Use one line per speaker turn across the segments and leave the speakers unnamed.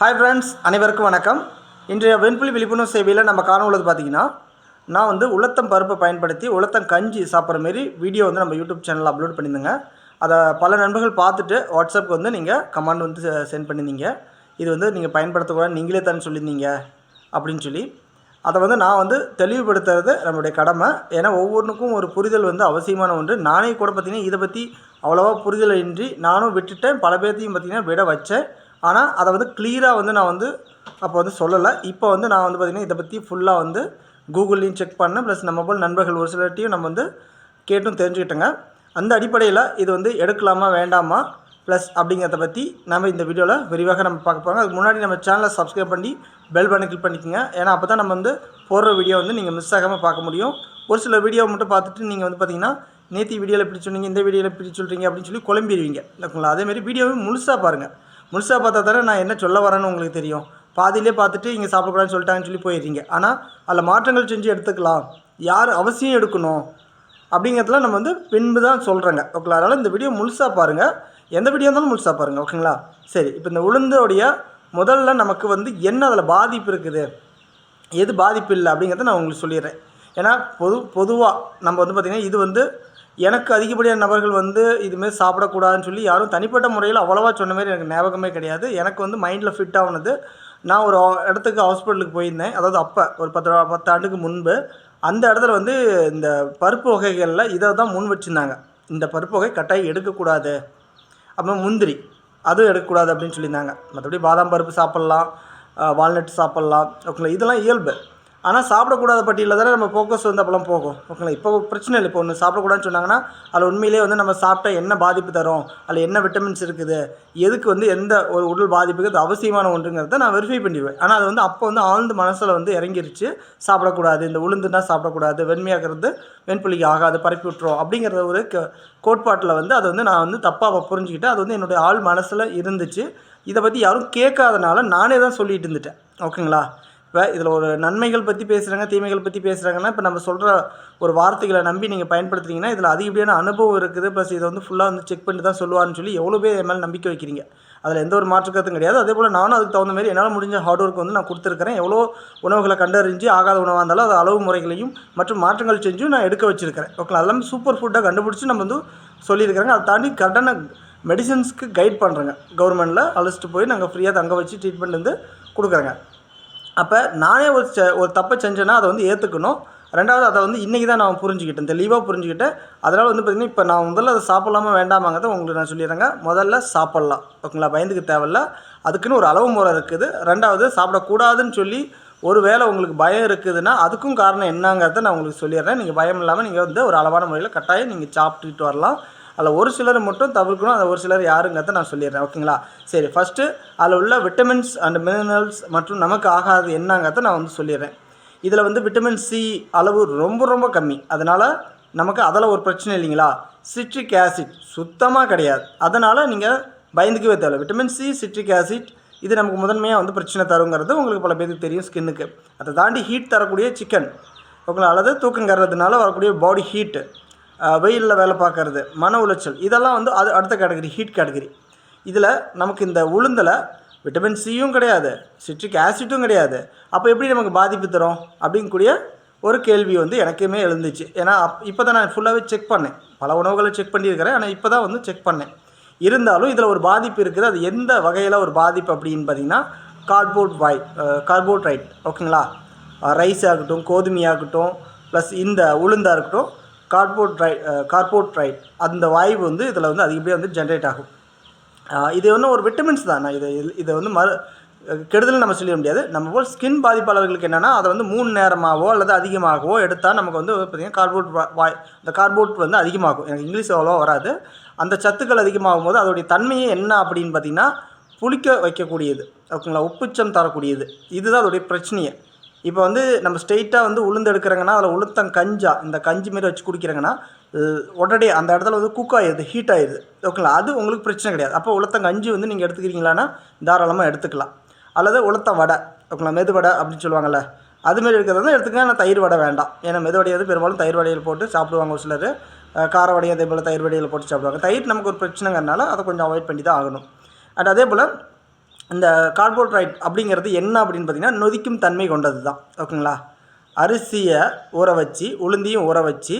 Hi friends அனைவருக்கும் வணக்கம். இன்றைய வெண்புலி விழிப்புணர்வு சேவையில் நம்ம காண உள்ளது பார்த்தீங்கன்னா நான் வந்து உளுத்தம் பருப்பை பயன்படுத்தி உளுத்தம் கஞ்சி சாப்பிட்ற மாரி வீடியோ வந்து நம்ம யூடியூப் சேனலில் அப்லோட் பண்ணியிருந்தேங்க. அதை பல நண்பர்கள் பார்த்துட்டு வாட்ஸ்அப்புக்கு வந்து நீங்கள் கமெண்ட் வந்து சென்ட் பண்ணியிருந்தீங்க. இது வந்து நீங்கள் பயன்படுத்தக்கூடாது நீங்களே தானே சொல்லியிருந்தீங்க அப்படின்னு சொல்லி. அதை வந்து நான் வந்து தெளிவுபடுத்துறது நம்மளுடைய கடமை. ஏன்னா ஒவ்வொன்றுக்கும் ஒரு புரிதல் வந்து அவசியமான ஒன்று. நானே கூட பார்த்திங்கன்னா இதை பற்றி அவ்வளோவா புரிதல் இன்றி நானும் விட்டுட்டேன். பல பேர்த்தையும் பார்த்திங்கன்னா விட வச்சேன். ஆனால் அதை வந்து கிளியராக வந்து நான் வந்து அப்போ வந்து சொல்லலை. இப்போ வந்து நான் வந்து பார்த்திங்கன்னா இதை பற்றி ஃபுல்லாக வந்து கூகுள்லேயும் செக் பண்ணேன். ப்ளஸ் நம்ம போல் நண்பர்கள் ஒரு சிலர்ட்டையும் நம்ம வந்து கேட்டும் தெரிஞ்சுக்கிட்டேங்க. அந்த அடிப்படையில் இது வந்து எடுக்கலாமா வேண்டாமா? ப்ளஸ் அப்படிங்கிறத பற்றி நம்ம இந்த வீடியோவில் விரிவாக நம்ம பார்க்க போகிறோம் அதுக்கு முன்னாடி நம்ம சேனலை சப்ஸ்கிரைப் பண்ணி பெல் பண்ணி கிளிக் பண்ணிக்கோங்க. ஏன்னா அப்போ தான் நம்ம வந்து போடுற வீடியோ வந்து நீங்கள் மிஸ் ஆகாமல் பார்க்க முடியும். ஒரு சில வீடியோ மட்டும் பார்த்துட்டு நீங்கள் வந்து பார்த்தீங்கன்னா நேற்று வீடியோவில் இப்படி சொன்னீங்க இந்த வீடியோவில் இப்படி சொல்கிறீங்க அப்படின்னு சொல்லி குழம்பிடுவீங்க. இல்லைங்களா அதேமாதிரி வீடியோவை முழுசாக பாருங்கள் முழுசாக பார்த்தா தானே நான் என்ன சொல்ல வரேன்னு உங்களுக்கு தெரியும். பாதியிலே பார்த்துட்டு இங்கே சாப்பிடக்கூடாதுன்னு சொல்லிட்டாங்கன்னு சொல்லி போயிடுறீங்க. ஆனால் அதில் மாற்றங்கள் செஞ்சு எடுத்துக்கலாம். யார் அவசியம் எடுக்கணும்? அப்படிங்கிறதுலாம் நம்ம வந்து பின்பு தான் சொல்கிறேங்க ஓகேங்களா? அதனால் இந்த வீடியோ முழுசாக பாருங்கள் எந்த வீடியோ இருந்தாலும் முழுசாக பாருங்கள் ஓகேங்களா? சரி இப்போ இந்த உளுந்தோடைய முதல்ல நமக்கு வந்து என்ன அதில் பாதிப்பு இருக்குது? எது பாதிப்பு இல்லை அப்படிங்கிறத நான் உங்களுக்கு சொல்லிடுறேன். ஏன்னா பொது பொதுவாக நம்ம வந்து பார்த்திங்கன்னா இது வந்து எனக்கு அதிகப்படியான நபர்கள் வந்து இதுமாரி சாப்பிடக்கூடாதுன்னு சொல்லி யாரும் தனிப்பட்ட முறையில் அவ்வளோவா சொன்ன மாதிரி எனக்கு ஞாபகமே கிடையாது. எனக்கு வந்து மைண்டில் ஃபிட் ஆகுனது நான் ஒரு இடத்துக்கு ஹாஸ்பிட்டலுக்கு போயிருந்தேன். அதாவது அப்போ ஒரு பத்து பத்து ஆண்டுக்கு முன்பு. அந்த இடத்துல வந்து இந்த பருப்பு வகைகளில் இதை தான் முன் வச்சுருந்தாங்க. இந்த பருப்பு வகை கட்டாயம் எடுக்கக்கூடாது. அப்புறம் முந்திரி அதுவும் எடுக்கக்கூடாது அப்படின்னு சொல்லியிருந்தாங்க. மற்றபடி பாதாம் பருப்பு சாப்பிட்லாம் வால்நட் சாப்பிட்லாம். ஓகேங்களா இதெல்லாம் இயல்பு. ஆனால் சாப்பிடக்கூடாத பட்டியலில் தானே நம்ம ஃபோக்கஸ் வந்து அப்போலாம் போகும். ஓகேங்களா? இப்போ பிரச்சனை இல்லை. இப்போ ஒன்று சாப்பிடக்கூடாதுன்னு சொன்னாங்கன்னா அதில் உண்மையிலேயே வந்து நம்ம சாப்பிட்டா என்ன பாதிப்பு தரும்? அதில் என்ன விட்டமின்ஸ் இருக்குது? எதுக்கு வந்து எந்த ஒரு உடல் பாதிப்புக்கு அது அவசியமான ஒன்றுங்கிறத நான் வெரிஃபை பண்ணிடுவேன். ஆனால் அது வந்து அப்போ வந்து ஆழ்ந்து மனசில் வந்து இறங்கிருச்சு. சாப்பிடக்கூடாது. இந்த உளுந்துனா சாப்பிடக்கூடாது. வெண்மையாகிறது வெண்புலிக்கு ஆகாது. பரப்பி விட்டுரும். அப்படிங்கிற ஒரு கோட்பாட்டில் வந்து அதை வந்து நான் வந்து தப்பாக புரிஞ்சுக்கிட்டேன். அது வந்து என்னுடைய ஆள் மனசில் இருந்துச்சு. இதை பற்றி யாரும் கேட்காதனால நானே தான் சொல்லிட்டு இருந்துட்டேன். ஓகேங்களா? இப்போ இதில் ஒரு நன்மைகள் பற்றி பேசுகிறாங்க தீமைகள் பற்றி பேசுகிறாங்கன்னா இப்போ நம்ம சொல்கிற ஒரு வார்த்தைகளை நம்பி நீங்கள் பயன்படுத்துறீங்கன்னா இதில் அதிகப்படியான அனுபவம் இருக்குது. ப்ளஸ் இதை வந்து ஃபுல்லாக வந்து செக் பண்ணி தான் சொல்லுவார்னு சொல்லி எவ்வளோ பேர் என் மேலே நம்பிக்கை வைக்கிறீங்க. அதில் எந்த ஒரு மாற்று கருத்தும் கிடையாது. அதே போல் நானும் அதுக்கு தகுந்த மாதிரி என்னால் முடிஞ்ச ஹார்ட் ஒர்க் வந்து நான் கொடுத்துருக்கிறேன். எவ்வளோ உணவுகளை கண்டறிஞ்சு ஆகாத உணவாக இருந்தாலும் அது அளவு முறைகளையும் மற்றும் மாற்றங்கள் செஞ்சும் நான் எடுக்க வச்சுருக்கிறேன். ஓகே அதெல்லாம் சூப்பர் ஃபுட்டாக கண்டுபிடிச்சி நம்ம வந்து சொல்லியிருக்கிறாங்க. அதை தாண்டி கரெக்டான மெடிசன்ஸ்க்கு கைட் பண்ணுறேங்க கவர்மெண்ட்டில் அழைச்சிட்டு போய் நாங்கள் ஃப்ரீயாக தங்க வச்சு ட்ரீட்மெண்ட் வந்து கொடுக்குறேங்க. அப்போ நானே ஒரு செ- ஒரு தப்பை செஞ்சேன்னா அதை வந்து ஏற்றுக்கணும் ரெண்டாவது அதை வந்து இன்றைக்கி தான் நான் புரிஞ்சுக்கிட்டேன். தெளிவாக புரிஞ்சுக்கிட்டேன். அதனால் வந்து பார்த்திங்கன்னா இப்போ நான் முதல்ல அதை சாப்பிட்லாமா வேண்டாமாங்கிறத உங்களுக்கு நான் சொல்லிடுறேங்க. முதல்ல சாப்பிட்லாம். ஓகேங்களா? பயந்துக்க தேவையில்ல. அதுக்குன்னு ஒரு அளவு முறை இருக்குது. ரெண்டாவது சாப்பிடக்கூடாதுன்னு சொல்லி ஒரு வேளை உங்களுக்கு பயம் இருக்குதுன்னா அதுக்கும் காரணம் என்னங்கிறத நான் உங்களுக்கு சொல்லிடுறேன். நீங்கள் பயம் இல்லாமல் நீங்கள் வந்து ஒரு அளவான முறையில் கட்டாயம் நீங்கள் சாப்பிட்டுட்டு வரலாம். அதில் ஒரு சிலர் மட்டும் தவிர்க்கணும் அதை ஒரு சிலர் யாருங்கிறத நான் சொல்லிடுறேன். ஓகேங்களா? சரி ஃபஸ்ட்டு அதில் உள்ள விட்டமின்ஸ் அண்ட் மினரல்ஸ் மற்றும் நமக்கு ஆகாது என்னங்கிறத நான் வந்து சொல்லிடுறேன். இதில் வந்து விட்டமின் சி அளவு ரொம்ப ரொம்ப கம்மி. அதனால் நமக்கு அதில் ஒரு பிரச்சனை இல்லைங்களா? சிட்ரிக் ஆசிட் சுத்தமாக கிடையாது. அதனால் நீங்கள் பயந்துக்கவே தேவை விட்டமின் சி சிட்ரிக் ஆசிட் இது நமக்கு முதன்மையாக வந்து பிரச்சனை தருங்கிறது உங்களுக்கு பல பேருக்கு தெரியும் ஸ்கின்னுக்கு அதை தாண்டி ஹீட் தரக்கூடிய சிக்கன் ஓகேங்களா? அல்லது தூக்கம் கறதுனால வரக்கூடிய பாடி ஹீட்டு வெயிலில் வேலை பார்க்கறது மன உளைச்சல் இதெல்லாம் வந்து அது அடுத்த கேட்டகரி ஹீட் கேட்டகரி இதில் நமக்கு இந்த உளுந்தில் விட்டமின் சியும் கிடையாது சிட்ரிக் ஆசிட்டும் கிடையாது. அப்போ எப்படி நமக்கு பாதிப்பு தரும்? அப்படிங்கக்கூடிய ஒரு கேள்வி வந்து எனக்குமே எழுந்துச்சு. ஏன்னா அப் இப்போ தான் நான் ஃபுல்லாகவே செக் பண்ணேன். பல உணவுகளை செக் பண்ணியிருக்கிறேன். ஆனால் இப்போ தான் வந்து செக் பண்ணேன். இருந்தாலும் இதில் ஒரு பாதிப்பு இருக்குது. அது எந்த வகையில் ஒரு பாதிப்பு அப்படின்னு பார்த்தீங்கன்னா கார்போர்ட் வாய் கார்போட்ரைட் ஓகேங்களா ரைஸ் ஆகட்டும் கோதுமையாகட்டும் ப்ளஸ் இந்த உளுந்தாக இருக்கட்டும் கார்போட்ரை கார்போட்ரைட் uh, அந்த வாய்வு வந்து இதில் வந்து அதிகப்படியாக வந்து ஜென்ரேட் ஆகும். இது வந்து ஒரு விட்டமின்ஸ் தான். நான் இதை இதை வந்து மறு கெடுதல் நம்ம சொல்லிட முடியாது. நம்ம போல் ஸ்கின் பாதிப்பாளர்களுக்கு என்னென்னா அதை வந்து மூணு நேரமாகவோ அல்லது அதிகமாகவோ எடுத்தால் நமக்கு வந்து பார்த்திங்கன்னா கார்போட் வாய் அந்த கார்போட் வந்து அதிகமாகும். எனக்கு இங்கிலீஷ் அவ்வளோ வராது. அந்த சத்துக்கள் அதிகமாகும் போது அதோடைய தன்மையே என்ன அப்படின்னு பார்த்தீங்கன்னா புளிக்க வைக்கக்கூடியது. ஓகேங்களா? உப்புச்சம் தரக்கூடியது. இதுதான் அதோடைய பிரச்சனையே. இப்போ வந்து நம்ம ஸ்ட்ரெயிட்டாக வந்து உளுந்து எடுக்கிறாங்கன்னா அதில் உளுத்தம் கஞ்சா இந்த கஞ்சி மாரி வச்சு குடிக்கிறாங்கன்னா உடனே அந்த இடத்துல வந்து குக் ஆயிடுது ஹீட் ஆயிடுது ஓகேங்களா அது உங்களுக்கு பிரச்சனை கிடையாது. அப்போ உளுத்தம் கஞ்சி வந்து நீங்கள் எடுத்துக்கிறீங்களான்னா தாராளமாக எடுத்துக்கலாம். அல்லது உளுத்தம் வடை. ஓகேங்களா மெது வடை அப்படின்னு சொல்லுவாங்கள்ல அதுமாரி இருக்கிறது வந்து எடுத்துக்கலாம் ஆனால் தயிர் வடை வேண்டாம். ஏன்னா மெது பெரும்பாலும் தயிர் வடையில் போட்டு சாப்பிடுவாங்க ஒரு சிலர். கார வடையும் அதே போல் தயிர் வடையில் போட்டு சாப்பிடுவாங்க. தயிர் நமக்கு ஒரு பிரச்சனைங்கிறனால அதை கொஞ்சம் அவாய்ட் பண்ணி தான் ஆகணும். அண்ட் அதே போல் இந்த கார்போஹைட்ரேட் அப்படிங்கிறது என்ன அப்படின்னு பார்த்தீங்கன்னா நொதிக்கும் தன்மை கொண்டது தான் ஓகேங்களா? அரிசியை ஊற வச்சு உளுந்தியும் ஊற வச்சு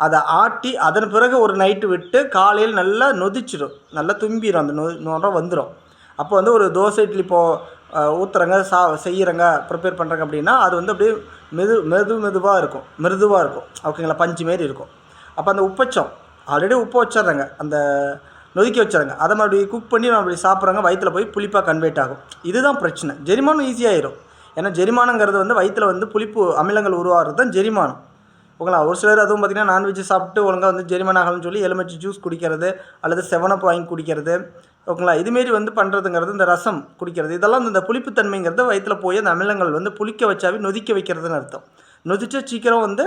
அதை ஆட்டி அதன் பிறகு ஒரு நைட்டு விட்டு காலையில் நல்லா நொதிச்சிடும் நல்லா தும்பிடும் அந்த நொ நுரை வந்துடும் அப்போ வந்து ஒரு தோசை இட்லி போ ஊற்றுறங்க சா செய்கிறங்க ப்ரிப்பேர் பண்ணுறாங்க அப்படின்னா அது வந்து அப்படியே மெது மெது மெதுவாக இருக்கும். மிருதுவாக இருக்கும். ஓகேங்களா? பஞ்சு மாரி இருக்கும். அப்போ அந்த உப்பச்சம் ஆல்ரெடி உப்பு வச்சிடுறாங்க. அந்த நொதுக்கி வச்சிடுறாங்க அதை மறுபடியும் குக் பண்ணி மறுபடியும் அப்படி சாப்பிட்றாங்க வயிற்றுல போய் புளிப்பாக கன்வெர்ட் ஆகும். இதுதான் பிரச்சனை. ஜெரிமானம் ஈஸியாயிரும் ஏன்னா ஜெரிமானங்கிறது வந்து வயிற்றுல வந்து புளிப்பு அமிலங்கள் உருவாகிறது தான் ஜெரிமானம். ஓகேங்களா? ஒரு சிலர் அதுவும் பார்த்திங்கன்னா நான்வெஜ் சாப்பிட்டு ஒழுங்காக வந்து ஜெரிமான் ஆகலன்னு சொல்லி எலுமிச்சை ஜூஸ் குடிக்கிறது அல்லது செவனப் வாங்கி குடிக்கிறது. ஓகேங்களா? இதுமாரி வந்து பண்ணுறதுங்கிறது இந்த ரசம் குடிக்கிறது. இதெல்லாம் இந்த புளிப்புத்தன்மைங்கிறது வயிற்றுல போய் அந்த அமிலங்கள் வந்து புளிக்க வச்சாவே நொதிக்க வைக்கிறதுன்னு அர்த்தம். நொதிச்சா சீக்கிரம் வந்து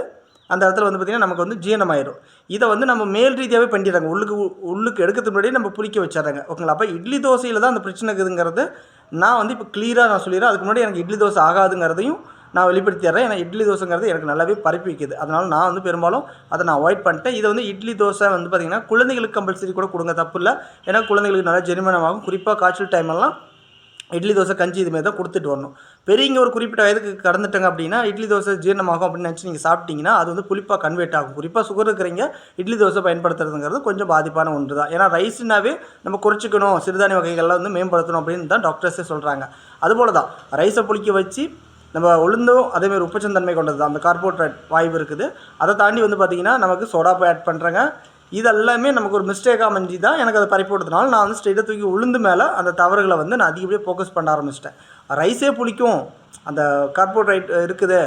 அந்த இடத்துல வந்து பார்த்திங்கன்னா நமக்கு வந்து ஜீரணமாயிரும். இதை வந்து நம்ம மேல் ரீதியாகவே பண்ணிடுறாங்க. உள்ளுக்கு உள்ளுக்கு எடுக்கிறதுக்கு முன்னாடியே நம்ம புளிக்க வச்சிடறாங்க. ஓகேங்களா? அப்போ இட்லி தோசையில் தான் அந்த பிரச்சனை இருக்குதுங்கிறது நான் வந்து இப்போ கிளியராக நான் சொல்லிடுறேன். அதுக்கு முன்னாடி எனக்கு இட்லி தோசை ஆகாதுங்கிறதையும் நான் வெளிப்படுத்திடுறேன். ஏன்னா இட்லி தோசைங்கிறது எனக்கு நல்லாவே பரப்பி வைக்குது. அதனால் நான் வந்து பெரும்பாலும் அதை நான் அவாய்ட் பண்ணிட்டேன். இதை வந்து இட்லி தோசை வந்து பார்த்திங்கன்னா குழந்தைகளுக்கு கம்பல்சரி கூட கொடுங்க. தப்பு இல்லை. ஏன்னா குழந்தைகளுக்கு நல்லா ஜெரிமானமாகும் குறிப்பாக காய்ச்சல் டைமெல்லாம் இட்லி தோசை கஞ்சி இதுமாரி தான் கொடுத்துட்டு வரணும். பெரியவங்க ஒரு குறிப்பிட்ட வயதுக்கு கடந்துட்டாங்க அப்படின்னா இட்லி தோசை ஜீரணமாகும் அப்படின்னு நினச்சி நீங்கள் சாப்பிட்டீங்கன்னா அது வந்து புளிப்பாக கன்வெர்ட் ஆகும். குறிப்பாக சுகர் இருக்கிறீங்க இட்லி தோசை பயன்படுத்துறதுங்கிறது கொஞ்சம் பாதிப்பான ஒன்று தான் ஏன்னா ரைஸ்னாவே நம்ம குறைச்சிக்கணும் சிறுதானிய வகைகள்லாம் வந்து மேம்படுத்தணும் அப்படின்னு தான் டாக்டர்ஸே சொல்கிறாங்க அதுபோல் தான் ரைஸை புளிக்க வச்சு நம்ம உளுந்தும் அதேமாதிரி உப்பச்சந்தன்மை கொண்டது தான் அந்த கார்போஹைட்ரேட் வாய்வு இருக்குது. அதை தாண்டி வந்து பார்த்திங்கன்னா நமக்கு சோடாப்பை ஆட் பண்ணுறாங்க இதெல்லாமே நமக்கு ஒரு மிஸ்டேக்காக அமைஞ்சு தான் எனக்கு அதை பறிப்பு கொடுத்தனால நான் வந்து ஸ்ட்ரெயிட்டாக தூக்கி உளுந்து மேலே அந்த தவறுகளை வந்து நான் அதிகப்படியே ஃபோக்கஸ் பண்ண ஆரம்பிச்சிட்டேன். ரைஸே புளிக்கும். அந்த கார்போஹைட்ரேட் இருக்குது.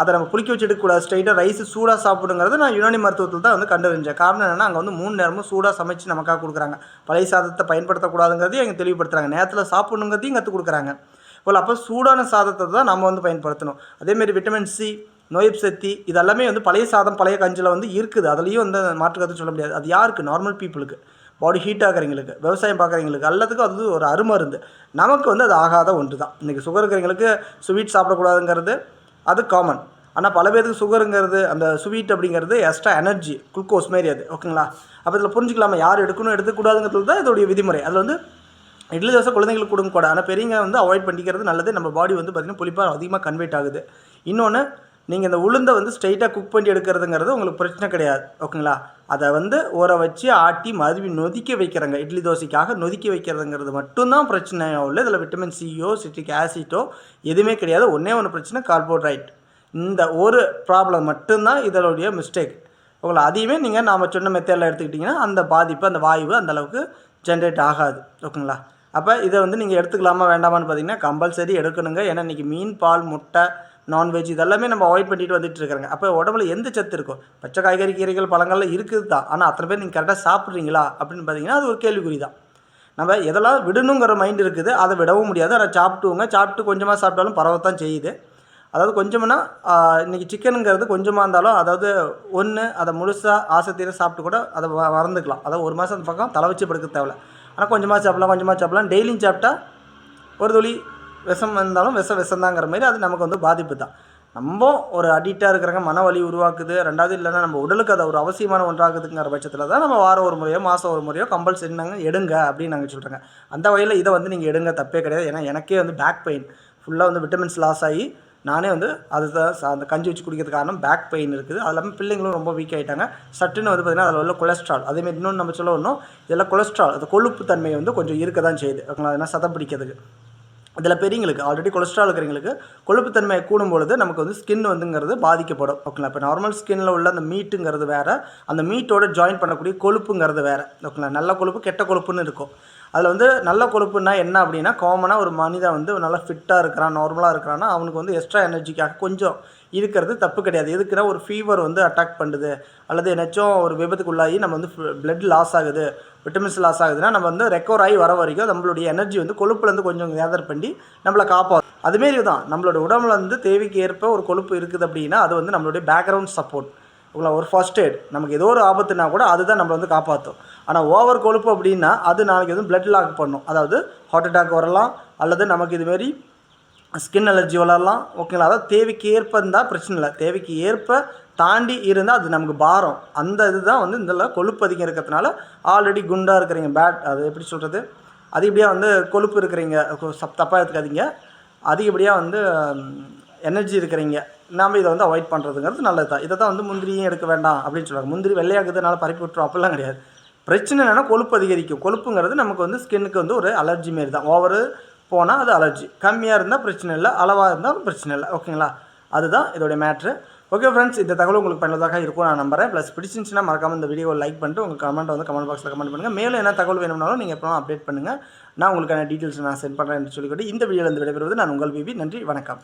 அதை நம்ம புளிக்க வச்சு எடுக்கக்கூடாது ஸ்ட்ரைட்டாக ரைஸ் சூடாக சாப்பிடுங்கிறது நான் யுனானி மருத்துவத்தில் தான் வந்து கண்டறிஞ்சேன். காரணம் என்னென்னா அங்கே வந்து மூணு நேரமும் சூடாக சமைச்சு நமக்காக கொடுக்குறாங்க. பழைய சாதத்தை பயன்படுத்தக்கூடாதுங்கிறதையும் எங்கள் தெளிவுபடுத்துகிறாங்க நேரத்தில் சாப்பிடணுங்கிறதையும் கற்றுக் கொடுக்குறாங்க. போல் அப்போ சூடான சாதத்தை தான் நம்ம வந்து பயன்படுத்தணும். அதேமாரி விட்டமின் சி நோய் சக்தி இதெல்லாமே வந்து பழைய சாதம் பழைய கஞ்சில் வந்து இருக்குது. அதுலேயும் வந்து மாற்று சொல்ல முடியாது. அது யாருக்கு? நார்மல் பீப்புளுக்கு பாடி ஹீட் ஆகிறவங்களுக்கு விவசாயம் பார்க்குறவங்களுக்கு எல்லாத்துக்கும் அது ஒரு அருமருந்து. நமக்கு வந்து அது ஆகாத ஒன்று தான் இன்றைக்கி சுகர் இருக்கிறவங்களுக்கு ஸ்வீட் சாப்பிடக்கூடாதுங்கிறது அது காமன் ஆனால் பல பேருக்கு சுகருங்கிறது அந்த ஸ்வீட் அப்படிங்கிறது எக்ஸ்ட்ரா எனர்ஜி குளுக்கோஸ் மாரி அது. ஓகேங்களா? அப்போ இதில் புரிஞ்சுக்கலாமா? யார் எடுக்கணும் எடுக்கக்கூடாதுங்கிறது தான் இதோடைய விதிமுறை. அதில் வந்து இட்லி தோசை குழந்தைங்களுக்கு கொடுங்க கூட. ஆனால் பெரியவங்க வந்து அவாய்ட் பண்ணிக்கிறது நல்லது. நம்ம பாடி வந்து பார்த்திங்கன்னா புளிப்பாக அதிகமாக கன்வெர்ட் ஆகுது. இன்னொன்று நீங்கள் இந்த உளுந்தை வந்து ஸ்ட்ரைட்டாக குக் பண்ணி எடுக்கிறதுங்கிறது உங்களுக்கு பிரச்சனை கிடையாது. ஓகேங்களா அதை வந்து ஊற வச்சு ஆட்டி மதுவி நொதிக்க வைக்கிறங்க. இட்லி தோசைக்காக நொதிக்க வைக்கிறதுங்கிறது மட்டும்தான் பிரச்சனையோ இல்லை இதில் விட்டமின் சியோ சிட்ரிக் ஆசிட்டோ எதுவுமே கிடையாது. ஒன்றே ஒன்று பிரச்சனை கார்போஹைட்ரேட் இந்த ஒரு ப்ராப்ளம் மட்டும்தான் இதனுடைய மிஸ்டேக் உங்களை அதையுமே நீங்கள் நாம் சொன்ன மெத்தேடில் எடுத்துக்கிட்டிங்கன்னா அந்த பாதிப்பு அந்த வாய்வு அந்தளவுக்கு ஜென்ரேட் ஆகாது. ஓகேங்களா அப்போ இதை வந்து நீங்கள் எடுத்துக்கலாமா வேண்டாமான்னு பார்த்தீங்கன்னா கம்பல்சரி எடுக்கணுங்க. ஏன்னா இன்றைக்கி மீன் பால் முட்டை நான்வெஜ் இதெல்லாமே நம்ம அவாய்ட் பண்ணிட்டு வந்துட்டு இருக்கிறாங்க. அப்போ உடம்புல எந்த சத்து இருக்கும் பச்சை காய்கறி கீரைகள் பழங்கள்லாம் இருக்குது தான் ஆனால் அத்தனை பேர் நீங்கள் கரெக்டாக சாப்பிட்றீங்களா? அப்படின்னு பார்த்தீங்கன்னா அது ஒரு கேள்விக்குறி தான் நம்ம எதெல்லாம் விடணுங்கிற மைண்ட் இருக்குது அதை விடவும் முடியாது. அதை சாப்பிட்டுவோங்க சாப்பிட்டு கொஞ்சமாக சாப்பிட்டாலும் பரவத்தான் செய்யுது. அதாவது கொஞ்சம்னா இன்றைக்கி சிக்கனுங்கிறது கொஞ்சமாக இருந்தாலும் அதாவது ஒன்று அதை முழுசாக ஆசை சாப்பிட்டு கூட அதை மறந்துக்கலாம் அதாவது ஒரு மாதம் அந்த பக்கம் தலை வச்சு படுக்க தேவையில்ல. ஆனால் கொஞ்சமாக சாப்பிட்லாம் கொஞ்சமாக சாப்பிட்லாம். டெய்லியும் சாப்பிட்டா ஒரு துளி விஷம் வந்தாலும் விஷ விஷந்தாங்கிற மாதிரி அது நமக்கு வந்து பாதிப்பு தான் நம்ம ஒரு அடிக்டாக இருக்கிறவங்க மன வலி உருவாக்குது. ரெண்டாவது இல்லைன்னா நம்ம உடலுக்கு அது ஒரு அவசியமான ஒன்றாகுதுங்கிற பட்சத்தில் தான் நம்ம வாரம் ஒரு முறையோ மாதம் ஒரு முறையோ கம்பல்சரி நாங்கள் எடுங்க அப்படின்னு நாங்கள் சொல்கிறாங்க அந்த வகையில் இதை வந்து நீங்கள் எடுங்க தப்பே கிடையாது. ஏன்னா எனக்கே வந்து பேக் பெயின் ஃபுல்லாக வந்து விட்டமின்ஸ் லாஸ் ஆகி நானே வந்து அதுதான் அந்த கஞ்சி வச்சு குடிக்கிறது காரணம் பேக் பெயின் இருக்குது. அது இல்லாமல் பிள்ளைங்களும் ரொம்ப வீக் ஆகிட்டாங்க சட்டுன்னு வந்து பார்த்திங்கன்னா அதில் உள்ள கொலஸ்ட்ரால் அதேமாதிரி இன்னொன்று நம்ம சொல்ல ஒன்றும் இதெல்லாம் கொலஸ்ட்ரால் அந்த கொழுப்பு தன்மை வந்து கொஞ்சம் இருக்க தான் செய்யுது. ஓகேங்களா? அதனால் சதம் பிடிக்கிறதுக்கு. இதில் பெரியவங்களுக்கு ஆல்ரெடி கொலஸ்ட்ரால் இருக்கிறவங்களுக்கு கொழுப்புத்தன்மை கூடும் பொழுது நமக்கு வந்து ஸ்கின் வந்துங்கிறது பாதிக்கப்படும். ஓகேங்களா இப்போ நார்மல் ஸ்கின்னில் உள்ள அந்த மீட்டுங்கிறது வேறு. அந்த மீட்டோட ஜாயின் பண்ணக்கூடிய கொழுப்புங்கிறது வேறு. ஓகேங்களா நல்ல கொழுப்பு கெட்ட கொழுப்புன்னு இருக்கும். அதில் வந்து நல்ல கொழுப்புனா என்ன அப்படின்னா காமனாக ஒரு மனிதன் வந்து நல்லா ஃபிட்டாக இருக்கிறான் நார்மலாக இருக்கிறான்னா அவனுக்கு வந்து எக்ஸ்ட்ரா எனர்ஜிக்காக கொஞ்சம் இருக்கிறது தப்பு கிடையாது. எதுக்குன்னா ஒரு ஃபீவர் வந்து அட்டாக் பண்ணுது. அல்லது என்னாச்சும் ஒரு விபத்துக்குள்ளாகி நம்ம வந்து பிளட் லாஸ் ஆகுது விட்டமின்ஸ் லாஸ் ஆகுதுன்னா நம்ம வந்து ரெக்கவர் ஆகி வர வரைக்கும் நம்மளுடைய எனர்ஜி வந்து கொழுப்புலேருந்து கொஞ்சம் கேதர் பண்ணி நம்மளை காப்பாற்றும் அதுமாரி தான் நம்மளோட உடம்புல வந்து தேவைக்கு ஏற்ப ஒரு கொழுப்பு இருக்குது அப்படின்னா அது வந்து நம்மளுடைய பேக்ரவுண்ட் சப்போர்ட் உங்களை ஒரு ஃபர்ஸ்ட் எய்ட் நமக்கு ஏதோ ஒரு ஆபத்துனா கூட அதுதான் நம்மளை வந்து காப்பாற்றும் ஆனால் ஓவர் கொழுப்பு அப்படின்னா அது நாளைக்கு எதுவும் பிளட் லாக் பண்ணும். அதாவது ஹார்ட் அட்டாக் வரலாம் அல்லது நமக்கு இதுமாரி ஸ்கின் அலர்ஜி வளரலாம் ஓகேங்களா அதாவது தேவைக்கு ஏற்ப இருந்தால் பிரச்சனை இல்லை. தேவைக்கு ஏற்ப தாண்டி இருந்தால் அது நமக்கு பாரம். அந்த இதுதான் வந்து இதில் கொழுப்பு அதிகம் இருக்கிறதுனால ஆல்ரெடி குண்டாக இருக்கிறீங்க. பேட் அது எப்படி சொல்கிறது அதிகப்படியாக வந்து கொழுப்பு இருக்கிறீங்க. சப் தப்பாக எடுத்துக்காதீங்க. அதிகப்படியாக வந்து எனர்ஜி இருக்கிறீங்க. நாம் இதை வந்து அவாய்ட் பண்ணுறதுங்கிறது நல்லது தான் இதை தான் வந்து முந்திரியும் எடுக்க வேண்டாம் அப்படின்னு சொல்லுவாங்க. முந்திரி வெள்ளையாக்குறதுனால பரப்பி விட்டுரும். அப்படிலாம் கிடையாது. பிரச்சனை என்னென்னா கொழுப்பு அதிகரிக்கும். கொழுப்புங்கிறது நமக்கு வந்து ஸ்கின்னுக்கு வந்து ஒரு அலர்ஜி மாரி தான். ஓவரு போனால் அது அலர்ஜி. கம்மியாக இருந்தால் பிரச்சனை இல்லை அளவாக இருந்தால் பிரச்சனை இல்லை. ஓகேங்களா அதுதான் இதோடைய மேட்ரு ஓகே ஃப்ரெண்ட்ஸ் இந்த தகவல் உங்களுக்கு பயனுள்ளதாக இருக்கும் நான் நம்புறேன். ப்ளஸ் பிடிச்சிருந்துச்சுன்னா மறக்காம இந்த வீடியோவை லைக் பண்ணிட்டு உங்கள் கமெண்ட் வந்து கமெண்ட் பாக்ஸில் கமெண்ட் பண்ணுங்கள் மேலும் என்ன தகவல் வேணும்னாலும் நீங்கள் எப்போ அப்டேட் பண்ணுங்கள் நான் உங்களுக்கான டீட்டெயில்ஸ் நான் சென்ட் பண்ணுறேன்னு சொல்லிக்கிட்டு இந்த வீடியோவில் இருந்து விடைபெறுவது நான் உங்கள் பிபி நன்றி வணக்கம்.